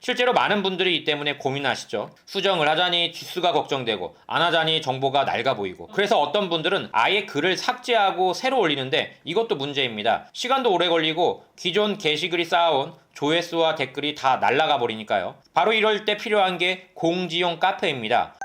실제로 많은 분들이 이 때문에 고민하시죠. 수정을 하자니 지수가 걱정되고 안 하자니 정보가 낡아 보이고 그래서 어떤 분들은 아예 글을 삭제하고 새로 올리는데 이것도 문제입니다. 시간도 오래 걸리고 기존 게시글이 쌓아온 조회수와 댓글이 다 날아가 버리니까요. 바로 이럴 때 필요한 게 공지용 카페입니다.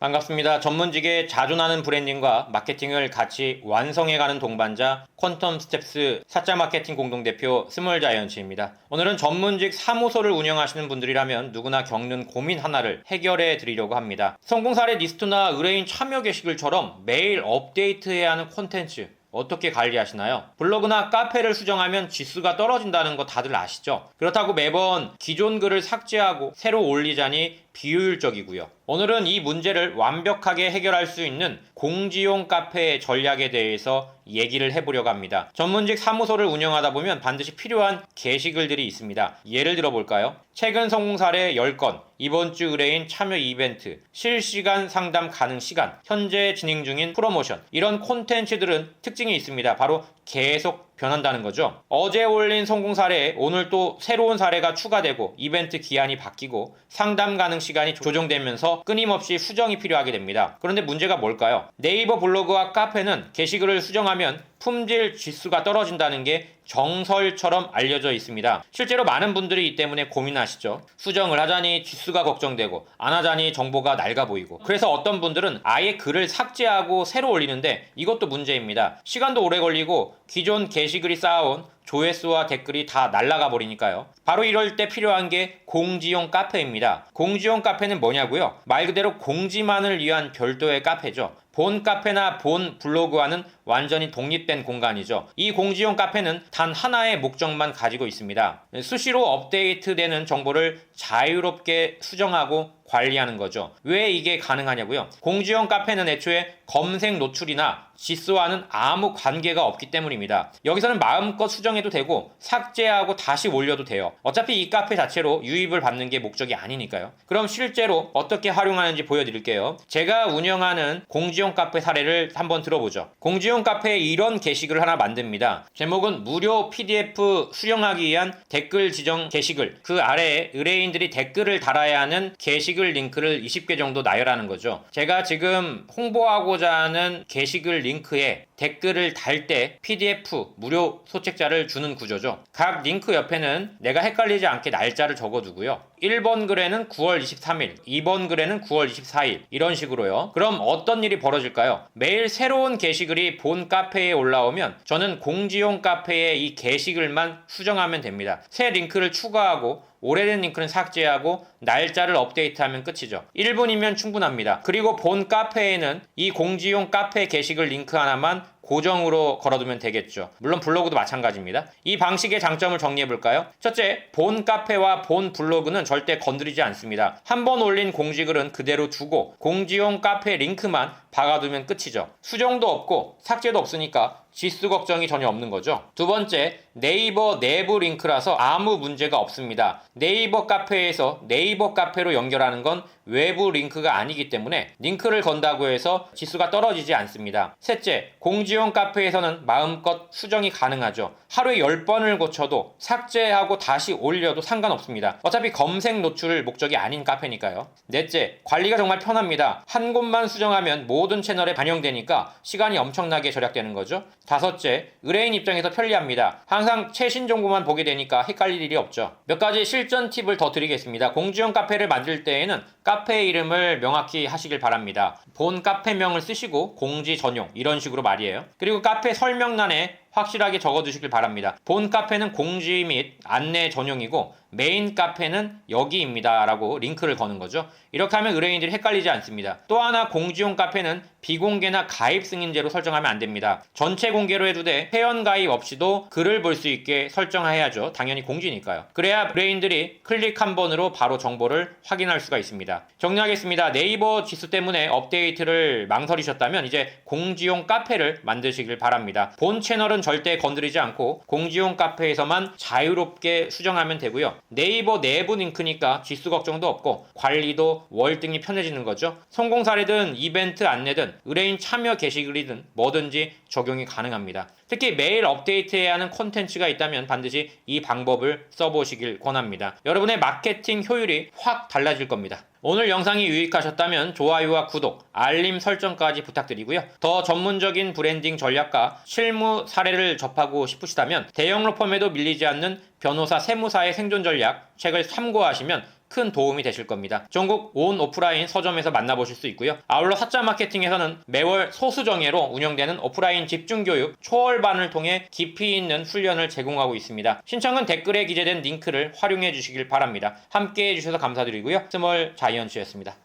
반갑습니다. 전문직에 자주 나는 브랜딩과 마케팅을 같이 완성해가는 동반자 퀀텀 스텝스 사자 마케팅 공동대표 스몰 자이언츠입니다. 오늘은 전문직 사무소를 운영하시는 분들이라면 누구나 겪는 고민 하나를 해결해 드리려고 합니다. 성공 사례 리스트나 의뢰인 참여 게시글처럼 매일 업데이트해야 하는 콘텐츠 어떻게 관리하시나요? 블로그나 카페를 수정하면 지수가 떨어진다는 거 다들 아시죠? 그렇다고 매번 기존 글을 삭제하고 새로 올리자니 비효율적이고요. 오늘은 이 문제를 완벽하게 해결할 수 있는 공지용 카페의 전략에 대해서 얘기를 해보려고 합니다. 전문직 사무소를 운영하다 보면 반드시 필요한 게시글들이 있습니다. 예를 들어 볼까요? 최근 성공 사례 10건, 이번 주 의뢰인 참여 이벤트, 실시간 상담 가능 시간, 현재 진행 중인 프로모션, 이런 콘텐츠들은 특징이 있습니다. 바로 계속 변한다는 거죠. 어제 올린 성공 사례에 오늘 또 새로운 사례가 추가되고 이벤트 기한이 바뀌고 상담 가능 시간이 조정되면서 끊임없이 수정이 필요하게 됩니다. 그런데 문제가 뭘까요? 네이버 블로그와 카페는 게시글을 수정하면 품질 지수가 떨어진다는 게 정설처럼 알려져 있습니다. 실제로 많은 분들이 이 때문에 고민하시죠. 수정을 하자니 지수가 걱정되고 안 하자니 정보가 낡아 보이고 그래서 어떤 분들은 아예 글을 삭제하고 새로 올리는데 이것도 문제입니다. 시간도 오래 걸리고 기존 게시글이 쌓아온 조회수와 댓글이 다 날아가 버리니까요. 바로 이럴 때 필요한 게 공지용 카페입니다. 공지용 카페는 뭐냐고요? 말 그대로 공지만을 위한 별도의 카페죠. 본 카페나 본 블로그와는 완전히 독립된 공간이죠. 이 공지용 카페는 단 하나의 목적만 가지고 있습니다. 수시로 업데이트되는 정보를 자유롭게 수정하고 관리하는 거죠. 왜 이게 가능하냐고요? 공지용 카페는 애초에 검색 노출이나 지수와는 아무 관계가 없기 때문입니다. 여기서는 마음껏 수정해도 되고 삭제하고 다시 올려도 돼요. 어차피 이 카페 자체로 유입을 받는 게 목적이 아니니까요. 그럼 실제로 어떻게 활용하는지 보여드릴게요. 제가 운영하는 공지용 카페 사례를 한번 들어보죠. 공지용 카페에 이런 게시글을 하나 만듭니다. 제목은 무료 PDF 수령하기 위한 댓글 지정 게시글. 그 아래에 의뢰인들이 댓글을 달아야 하는 게시글 링크를 20개 정도 나열하는 거죠. 제가 지금 홍보하고자 하는 게시글 링크에 댓글을 달 때 PDF 무료 소책자를 주는 구조죠. 각 링크 옆에는 내가 헷갈리지 않게 날짜를 적어두고요. 1번 글에는 9월 23일, 2번 글에는 9월 24일 이런 식으로요. 그럼 어떤 일이 벌어질까요? 매일 새로운 게시글이 본 카페에 올라오면 저는 공지용 카페에 이 게시글만 수정하면 됩니다. 새 링크를 추가하고 오래된 링크는 삭제하고 날짜를 업데이트하면 끝이죠. 1분이면 충분합니다. 그리고 본 카페에는 이 공지용 카페 게시글 링크 하나만 고정으로 걸어두면 되겠죠. 물론 블로그도 마찬가지입니다. 이 방식의 장점을 정리해 볼까요? 첫째, 본 카페와 본 블로그는 절대 건드리지 않습니다. 한 번 올린 공지글은 그대로 두고 공지용 카페 링크만 박아두면 끝이죠. 수정도 없고 삭제도 없으니까 지수 걱정이 전혀 없는 거죠. 두 번째, 네이버 내부 링크라서 아무 문제가 없습니다. 네이버 카페에서 네이버 카페로 연결하는 건 외부 링크가 아니기 때문에 링크를 건다고 해서 지수가 떨어지지 않습니다. 셋째, 공지용 카페에서는 마음껏 수정이 가능하죠. 하루에 10번을 고쳐도 삭제하고 다시 올려도 상관없습니다. 어차피 검색 노출을 목적이 아닌 카페니까요. 넷째, 관리가 정말 편합니다. 한 곳만 수정하면 모든 채널에 반영되니까 시간이 엄청나게 절약되는 거죠. 다섯째, 의뢰인 입장에서 편리합니다. 항상 최신 정보만 보게 되니까 헷갈릴 일이 없죠. 몇 가지 실전 팁을 더 드리겠습니다. 공지용 카페를 만들 때에는 카페 이름을 명확히 하시길 바랍니다. 본 카페명을 쓰시고 공지 전용 이런 식으로 말이에요. 그리고 카페 설명란에 확실하게 적어두시길 바랍니다. 본 카페는 공지 및 안내 전용이고 메인 카페는 여기입니다. 라고 링크를 거는 거죠. 이렇게 하면 의뢰인들이 헷갈리지 않습니다. 또 하나 공지용 카페는 비공개나 가입 승인제로 설정하면 안 됩니다. 전체 공개로 해도 돼 회원 가입 없이도 글을 볼 수 있게 설정해야죠. 당연히 공지니까요. 그래야 브레인들이 클릭 한 번으로 바로 정보를 확인할 수가 있습니다. 정리하겠습니다. 네이버 지수 때문에 업데이트를 망설이셨다면 이제 공지용 카페를 만드시길 바랍니다. 본 채널은 절대 건드리지 않고 공지용 카페에서만 자유롭게 수정하면 되고요. 네이버 내부 링크니까 지수 걱정도 없고 관리도 월등히 편해지는 거죠. 성공 사례든 이벤트 안내든 의뢰인 참여 게시글이든 뭐든지 적용이 가능합니다. 특히 매일 업데이트해야 하는 콘텐츠가 있다면 반드시 이 방법을 써보시길 권합니다. 여러분의 마케팅 효율이 확 달라질 겁니다. 오늘 영상이 유익하셨다면 좋아요와 구독, 알림 설정까지 부탁드리고요. 더 전문적인 브랜딩 전략과 실무 사례를 접하고 싶으시다면 대형 로펌에도 밀리지 않는 변호사 세무사의 생존 전략 책을 참고하시면 큰 도움이 되실 겁니다. 전국 온 오프라인 서점에서 만나보실 수 있고요. 아울러 사자 마케팅에서는 매월 소수 정예로 운영되는 오프라인 집중 교육 초월반을 통해 깊이 있는 훈련을 제공하고 있습니다. 신청은 댓글에 기재된 링크를 활용해 주시길 바랍니다. 함께 해 주셔서 감사드리고요. 스몰 자이언츠였습니다.